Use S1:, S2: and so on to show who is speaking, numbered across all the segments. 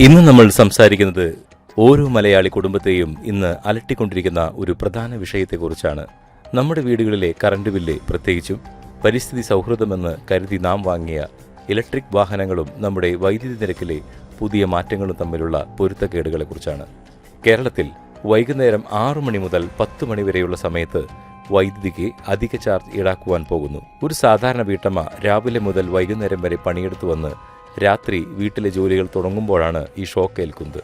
S1: ഇന്ന് നമ്മൾ സംസാരിക്കുന്നത് ഓരോ മലയാളി കുടുംബത്തെയും ഇന്ന് അലട്ടിക്കൊണ്ടിരിക്കുന്ന ഒരു പ്രധാന വിഷയത്തെക്കുറിച്ചാണ്. നമ്മുടെ വീടുകളിലെ കറണ്ട് ബില്ല് പ്രത്യേകിച്ചും പരിസ്ഥിതി സൗഹൃദമെന്ന് കരുതി നാം വാങ്ങിയ ഇലക്ട്രിക് വാഹനങ്ങളും നമ്മുടെ വൈദ്യുതി നിരക്കിലെ പുതിയ മാറ്റങ്ങളും തമ്മിലുള്ള പൊരുത്തക്കേടുകളെക്കുറിച്ചാണ്. കേരളത്തിൽ വൈകുന്നേരം ആറു മണി മുതൽ പത്ത് മണി വരെയുള്ള സമയത്ത് വൈദ്യുതിക്ക് അധിക ചാർജ് ഈടാക്കുവാൻ പോകുന്നു. ഒരു സാധാരണ വീട്ടമ്മ രാവിലെ മുതൽ വൈകുന്നേരം വരെ പണിയെടുത്തു വന്ന് രാത്രി വീട്ടിലെ ജോലികൾ തുടങ്ങുമ്പോഴാണ് ഈ ഷോക്ക് ഏൽക്കുന്നത്.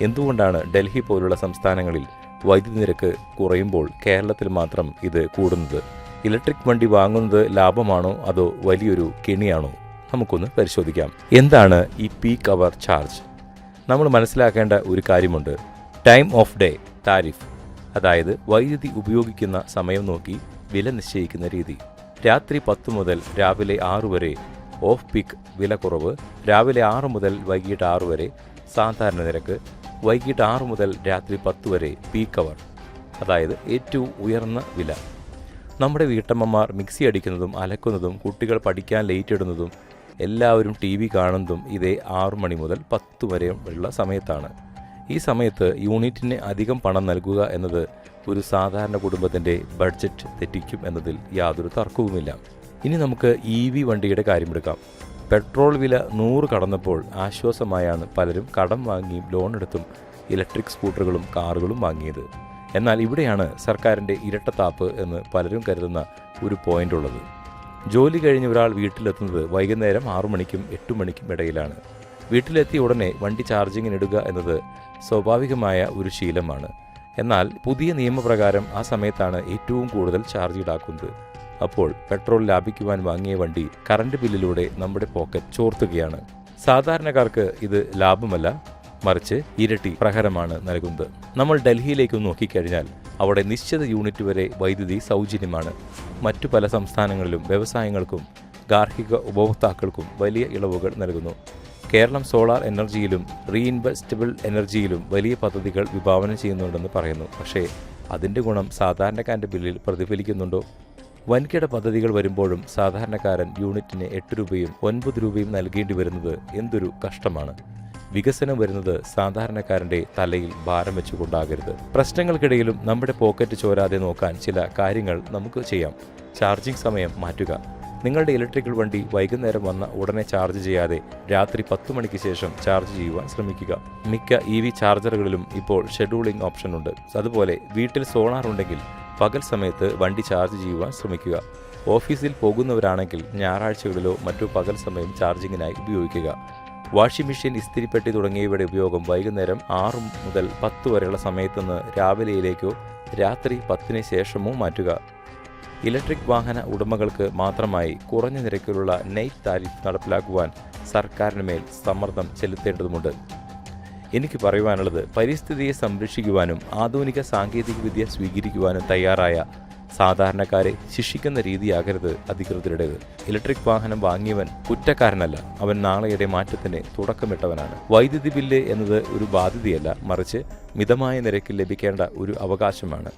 S1: എന്തുകൊണ്ടാണ് ഡൽഹി പോലുള്ള സംസ്ഥാനങ്ങളിൽ വൈദ്യുതി നിരക്ക് കുറയുമ്പോൾ കേരളത്തിൽ മാത്രം ഇത് കൂടുന്നത്? ഇലക്ട്രിക് വണ്ടി വാങ്ങുന്നത് ലാഭമാണോ അതോ വലിയൊരു കെണിയാണോ? നമുക്കൊന്ന് പരിശോധിക്കാം. എന്താണ് ഈ പീക്ക് അവർ ചാർജ്? നമ്മൾ മനസ്സിലാക്കേണ്ട ഒരു കാര്യമുണ്ട്. Time of day tariff. അതായത് വൈദ്യുതി ഉപയോഗിക്കുന്ന സമയം നോക്കി വില നിശ്ചയിക്കുന്ന രീതി. രാത്രി പത്ത് മുതൽ രാവിലെ ആറു വരെ ഓഫ് പീക്ക് വില കുറവ് രാവിലെ ആറ് മുതൽ വൈകിട്ട് ആറ് വരെ. സാധാരണ നിരക്ക് വൈകിട്ട് ആറ് മുതൽ രാത്രി പത്ത് വരെ പീക്ക് അവർ അതായത് ഏറ്റവും ഉയർന്ന വില. നമ്മുടെ വീട്ടമ്മമാർ മിക്സി അടിക്കുന്നതും അലക്കുന്നതും കുട്ടികൾ പഠിക്കാൻ ലേറ്റ് ഇടുന്നതും എല്ലാവരും ടി വി കാണുന്നതും ഇതേ ആറു മണി മുതൽ പത്ത് വരെ ഉള്ള സമയത്താണ്. ഈ സമയത്ത് യൂണിറ്റിന് അധികം പണം നൽകുക എന്നത് ഒരു സാധാരണ കുടുംബത്തിന്റെ ബഡ്ജറ്റ് തെറ്റിക്കും എന്നതിൽ യാതൊരു തർക്കവുമില്ല. ഇനി നമുക്ക് ഇ വി വണ്ടിയുടെ കാര്യമെടുക്കാം പെട്രോൾ വില നൂറ് കടന്നപ്പോൾ ആശ്വാസമായാണ് പലരും കടം വാങ്ങിയും ലോൺ എടുത്തും ഇലക്ട്രിക് സ്കൂട്ടറുകളും കാറുകളും വാങ്ങിയത്. എന്നാൽ ഇവിടെയാണ് സർക്കാരിന്റെ ഇരട്ടത്താപ്പ് എന്ന് പലരും കരുതുന്ന ഒരു പോയിന്റ് ഉള്ളത്. ജോലി കഴിഞ്ഞ് ഒരാൾ വീട്ടിലെത്തുന്നത് വൈകുന്നേരം ആറു മണിക്കും എട്ടു മണിക്കും ഇടയിലാണ്. വീട്ടിലെത്തിയ ഉടനെ വണ്ടി ചാർജിങ്ങിനിടുക എന്നത് സ്വാഭാവികമായ ഒരു ശീലമാണ്. എന്നാൽ പുതിയ നിയമപ്രകാരം ആ സമയത്താണ് ഏറ്റവും കൂടുതൽ ചാർജ് ഈടാക്കുന്നത്. അപ്പോൾ പെട്രോൾ ലാഭിക്കുവാൻ വാങ്ങിയ വണ്ടി കറണ്ട് ബില്ലിലൂടെ നമ്മുടെ പോക്കറ്റ് ചോർത്തുകയാണ്. സാധാരണക്കാർക്ക് ഇത് ലാഭമല്ല മറിച്ച് ഇരട്ടി പ്രഹരമാണ് നൽകുന്നത്. നമ്മൾ ഡൽഹിയിലേക്ക് നോക്കിക്കഴിഞ്ഞാൽ അവിടെ നിശ്ചിത യൂണിറ്റ് വരെ വൈദ്യുതി സൗജന്യമാണ്. മറ്റു പല സംസ്ഥാനങ്ങളിലും വ്യവസായങ്ങൾക്കും ഗാർഹിക ഉപഭോക്താക്കൾക്കും വലിയ ഇളവുകൾ നൽകുന്നു. കേരളം സോളാർ എനർജിയിലും റീഇൻവെസ്റ്റബിൾ എനർജിയിലും വലിയ പദ്ധതികൾ വിഭാവനം ചെയ്യുന്നുണ്ടെന്ന് പറയുന്നു. പക്ഷേ അതിന്റെ ഗുണം സാധാരണക്കാരന്റെ ബില്ലിൽ പ്രതിഫലിക്കുന്നുണ്ടോ? വൻകിട പദ്ധതികൾ വരുമ്പോഴും സാധാരണക്കാരൻ യൂണിറ്റിന് എട്ട് രൂപയും ഒൻപത് രൂപയും നൽകേണ്ടി വരുന്നത് എന്തൊരു കഷ്ടമാണ്. വികസനം വരുന്നത് സാധാരണക്കാരന്റെ തലയിൽ ഭാരം വെച്ചുകൊണ്ടാകരുത്. പ്രശ്നങ്ങൾക്കിടയിലും നമ്മുടെ പോക്കറ്റ് ചോരാതെ നോക്കാൻ ചില കാര്യങ്ങൾ നമുക്ക് ചെയ്യാം. ചാർജിംഗ് സമയം മാറ്റുക. നിങ്ങളുടെ ഇലക്ട്രിക്കൽ വണ്ടി വൈകുന്നേരം വന്ന ഉടനെ ചാർജ് ചെയ്യാതെ രാത്രി പത്ത് മണിക്ക് ശേഷം ചാർജ് ചെയ്യുവാൻ ശ്രമിക്കുക. മിക്ക ഇ വി ചാർജറുകളിലും ഇപ്പോൾ ഷെഡ്യൂളിംഗ് ഓപ്ഷൻ ഉണ്ട് അതുപോലെ വീട്ടിൽ സോളാർ ഉണ്ടെങ്കിൽ പകൽ സമയത്ത് വണ്ടി ചാർജ് ചെയ്യുവാൻ ശ്രമിക്കുക. ഓഫീസിൽ പോകുന്നവരാണെങ്കിൽ ഞായറാഴ്ചകളിലോ മറ്റു പകൽ സമയം ചാർജിങ്ങിനായി ഉപയോഗിക്കുക. വാഷിംഗ് മെഷീൻ ഇസ്തിരിപ്പെട്ടി തുടങ്ങിയവയുടെ ഉപയോഗം വൈകുന്നേരം ആറ് മുതൽ പത്ത് വരെയുള്ള സമയത്തുനിന്ന് രാവിലെയിലേക്കോ രാത്രി പത്തിന് ശേഷമോ മാറ്റുക. ഇലക്ട്രിക് വാഹന ഉടമകൾക്ക് മാത്രമായി കുറഞ്ഞ നിരക്കിലുള്ള നൈറ്റ് താരിഫ് നടപ്പിലാക്കുവാൻ സർക്കാരിന് മേൽ സമ്മർദ്ദം ചെലുത്തേണ്ടതുണ്ട് എനിക്ക് പറയുവാനുള്ളത് പരിസ്ഥിതിയെ സംരക്ഷിക്കുവാനും ആധുനിക സാങ്കേതികവിദ്യ സ്വീകരിക്കുവാനും തയ്യാറായ സാധാരണക്കാരെ ശിക്ഷിക്കുന്ന രീതിയാകരുത് അധികൃതരുടേത് ഇലക്ട്രിക് വാഹനം വാങ്ങിയവൻ കുറ്റക്കാരനല്ല. അവൻ നാളെയുടെ മാറ്റത്തിന് തുടക്കമിട്ടവനാണ്. വൈദ്യുതി ബില്ല് എന്നത് ഒരു ബാധ്യതയല്ല. മറിച്ച് മിതമായ നിരക്കിൽ ലഭിക്കേണ്ട ഒരു അവകാശമാണ്.